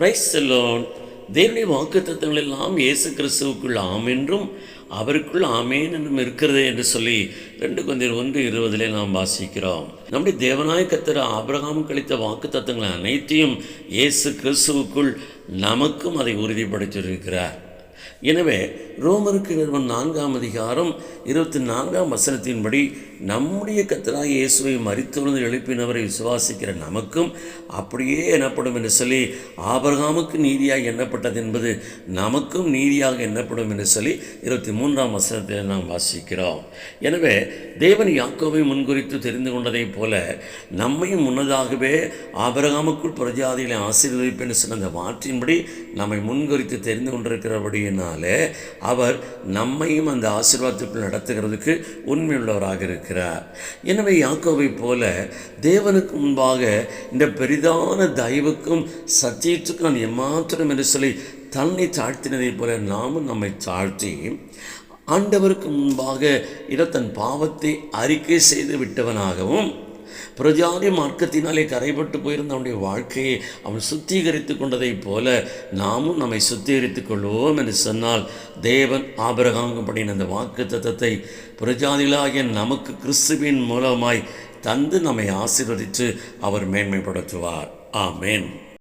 Price செல்லோன் தேவனுடைய வாக்குத்தத்தங்கள் எல்லாம் இயேசு கிறிஸ்துவுக்குள் ஆம் என்றும் அவருக்குள் ஆமேன் என்றும் இருக்கிறது என்று சொல்லி ரெண்டு கொஞ்சம் ஒன்று இருபதிலே நாம் வாசிக்கிறோம். நம்முடைய தேவநாயகத்தர் ஆபிரகாம் கழித்த வாக்குத்தத்தங்கள் அனைத்தையும் இயேசு கிறிஸ்துவுக்குள் நமக்கும் அதை உறுதிப்படுத்தியிருக்கிறார். எனவே ரோமருக்கு நிறுவனம் நான்காம் அதிகாரம் இருபத்தி நான்காம் வசனத்தின்படி நம்முடைய கத்தராக இயேசுவை மறித்தொழுந்து எழுப்பினவரை விசுவாசிக்கிற நமக்கும் அப்படியே எண்ணப்படும் என்று சொல்லி ஆபரகாமுக்கு நீதியாக எண்ணப்பட்டது என்பது நமக்கும் நீதியாக எண்ணப்படும் என்று சொல்லி இருபத்தி மூன்றாம் வசனத்தில் நாம் வாசிக்கிறோம். எனவே தேவன் யாக்கோவை முன்குறித்து தெரிந்து கொண்டதைப் போல நம்மையும் முன்னதாகவே ஆபரகாமுக்குள் பிரஜாதிகளை ஆசீர்வதிப்பேன் சொன்ன அந்த வாற்றின்படி நம்மை முன்குறித்து தெரிந்து கொண்டிருக்கிறபடியினாலே அவர் நம்மையும் அந்த ஆசீர்வாதத்துக்குள் நடத்துகிறதுக்கு உண்மையுள்ளவராக இருக்கிறார் எனவே யாக்கோவை போல தேவனுக்கு முன்பாக இந்த பெரிதான தயவுக்கும் சத்தியத்துக்கும் நான் எம்மாத்திரம் என்று சொல்லி தன்னை தாழ்த்தினதை போல நாமும் நம்மை தாழ்த்தி ஆண்டவருக்கு முன்பாக இட தன் பாவத்தை அறிக்கை செய்து விட்டவனாகவும் பிரஜாதி மார்க்கத்தினாலே கரைபட்டு போயிருந்த அவனுடைய வாழ்க்கையை அவன் சுத்திகரித்து கொண்டதைப் போல நாமும் நம்மை சுத்திகரித்துக் கொள்வோம் என்று சொன்னால் தேவன் ஆபரகாங்கப்படின அந்த வாக்கு தத்தத்தை பிரஜாதிகளாகிய நமக்கு கிறிஸ்துவின் மூலமாய் தந்து நம்மை ஆசீர்வதித்து அவர் மேன்மைப்படுத்துவார். ஆமேன்.